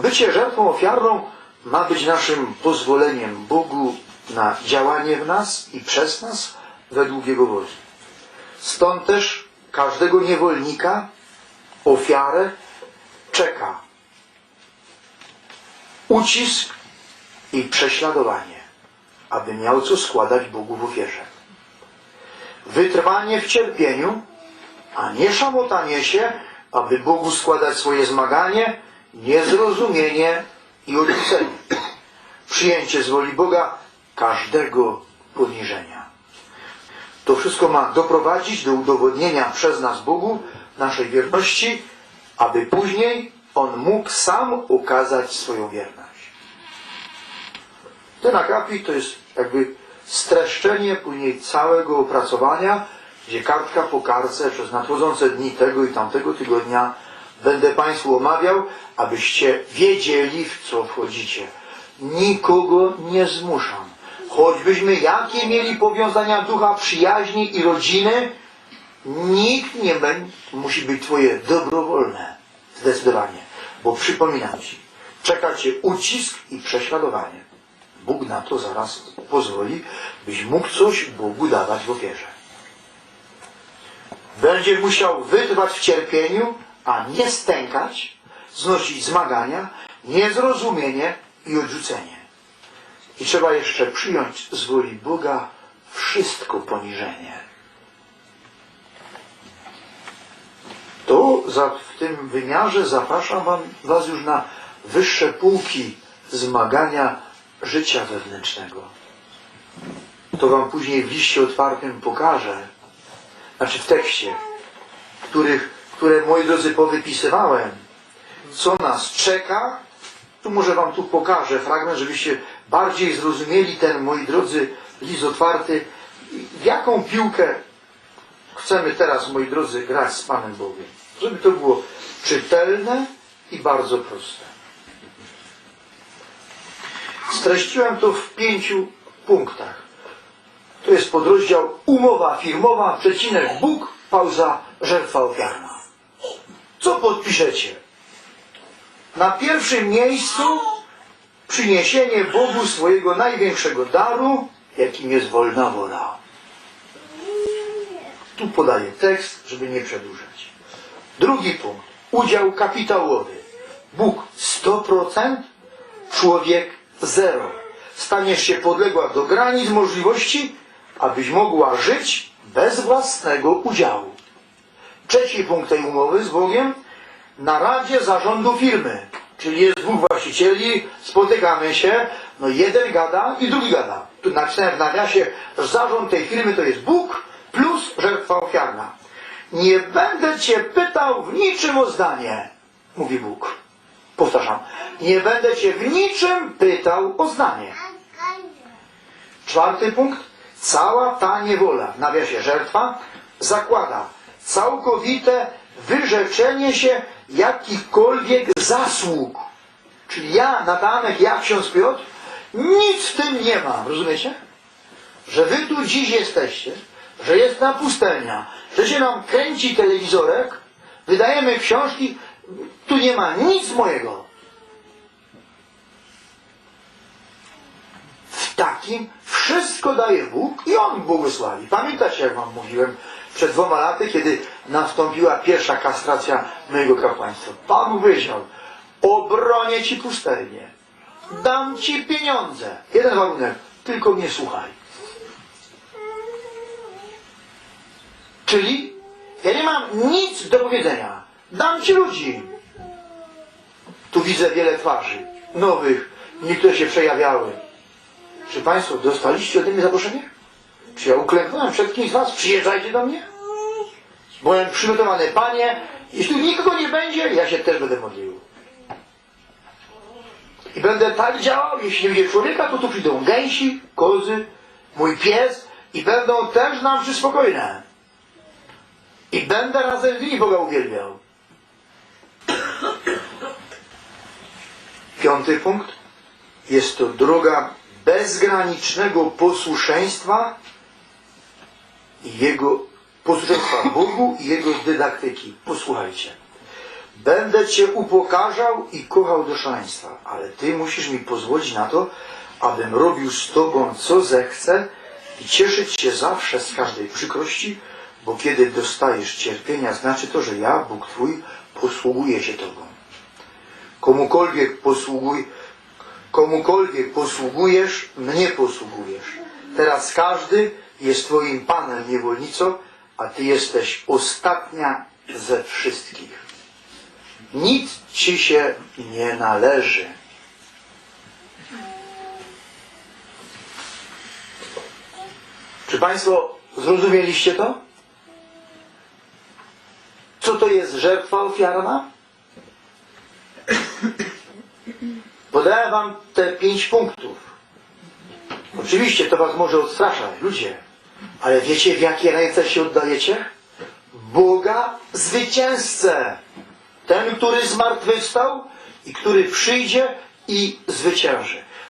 bycie żertwą ofiarną ma być naszym pozwoleniem Bogu na działanie w nas i przez nas według Jego woli. Stąd też każdego niewolnika ofiarę czeka ucisk i prześladowanie, aby miał co składać Bogu w ofierze. Wytrwanie w cierpieniu, a nie szamotanie się, aby Bogu składać swoje zmaganie, niezrozumienie i odrzucenie. Przyjęcie z woli Boga każdego poniżenia. To wszystko ma doprowadzić do udowodnienia przez nas Bogu naszej wierności, aby później On mógł sam ukazać swoją wierność. Ten akapit to jest jakby streszczenie później całego opracowania, gdzie kartka po kartce przez nadchodzące dni tego i tamtego tygodnia będę Państwu omawiał, abyście wiedzieli, w co wchodzicie. Nikogo nie zmuszam. Choćbyśmy jakie mieli powiązania ducha przyjaźni i rodziny, nikt nie będzie, musi być Twoje dobrowolne. Zdecydowanie. Bo przypominam Ci, czeka Cię ucisk i prześladowanie. Bóg na to zaraz pozwoli, byś mógł coś Bogu dawać w ofierze. Będziesz musiał wytrwać w cierpieniu, a nie stękać, znosić zmagania, niezrozumienie i odrzucenie. I trzeba jeszcze przyjąć z woli Boga wszystko poniżenie. To za, w tym wymiarze zapraszam wam, Was już na wyższe półki zmagania życia wewnętrznego. To Wam później w liście otwartym pokażę, znaczy w tekście, których, które moi drodzy powypisywałem, co nas czeka. Tu może Wam tu pokażę fragment, żebyście bardziej zrozumieli ten, moi drodzy, list otwarty, w jaką piłkę chcemy teraz, moi drodzy, grać z Panem Bogiem. Żeby to było czytelne i bardzo proste. Streściłem to w pięciu punktach. To jest podrozdział umowa firmowa, przecinek Bóg, pauza, żertwa ofiarna. Co podpiszecie? Na pierwszym miejscu przyniesienie Bogu swojego największego daru, jakim jest wolna wola. Tu podaję tekst, żeby nie przedłużać. Drugi punkt. Udział kapitałowy. Bóg 100%, człowiek zero. Staniesz się podległa do granic możliwości, abyś mogła żyć bez własnego udziału. Trzeci punkt tej umowy z Bogiem. Na radzie zarządu firmy. Czyli jest dwóch właścicieli, spotykamy się, no jeden gada i drugi gada. Tu napisałem w nawiasie, zarząd tej firmy to jest Bóg plus żertwa ofiarna. Nie będę cię pytał w niczym o zdanie, mówi Bóg. Powtarzam, nie będę cię w niczym pytał o zdanie. Czwarty punkt. Cała ta niewola, w nawiasie żertwa, zakłada całkowite wyrzeczenie się jakichkolwiek zasług. Czyli ja, Natanek, ja, ksiądz Piotr, nic w tym nie mam. Rozumiecie? Że wy tu dziś jesteście, że jest na pustelnia, że się nam kręci telewizorek, wydajemy książki, tu nie ma nic mojego. W takim wszystko daje Bóg i On błogosławi. Pamiętacie, jak wam mówiłem przed dwoma laty, kiedy nastąpiła pierwsza kastracja mojego kapłaństwa. Pan powiedział, obronię ci pustelnię, dam ci pieniądze. Jeden warunek, tylko mnie słuchaj. Czyli ja nie mam nic do powiedzenia. Dam ci ludzi. Tu widzę wiele twarzy, nowych, niektóre się przejawiały. Czy Państwo dostaliście ode mnie zaproszenie? Czy ja uklęknąłem przed kimś z Was? Przyjeżdżajcie do mnie. Byłem przygotowany, Panie, jeśli nikogo nie będzie, ja się też będę modlił. I będę tak działał, jeśli nie będzie człowieka, to tu przyjdą gęsi, kozy, mój pies i będą też nam przy spokojne. I będę razem z nimi Boga uwielbiał. Piąty punkt. Jest to droga bezgranicznego posłuszeństwa i jego posłuszeństwa Bogu i jego dydaktyki. Posłuchajcie. Będę cię upokarzał i kochał do szaleństwa, ale ty musisz mi pozwolić na to, abym robił z tobą co zechcę i cieszyć się zawsze z każdej przykrości, bo kiedy dostajesz cierpienia, znaczy to, że ja, Bóg Twój, posługuję się Tobą. Komukolwiek posługuj, komukolwiek posługujesz, mnie posługujesz. Teraz każdy jest Twoim Panem niewolnicą, a Ty jesteś ostatnia ze wszystkich. Nic Ci się nie należy. Czy Państwo zrozumieliście to? Co to jest żertwa ofiarna? Podałem Wam te pięć punktów. Oczywiście to Was może odstraszać, ludzie. Ale wiecie, w jakie ręce się oddajecie? Boga zwycięzcę. Ten, który zmartwychwstał i który przyjdzie i zwycięży.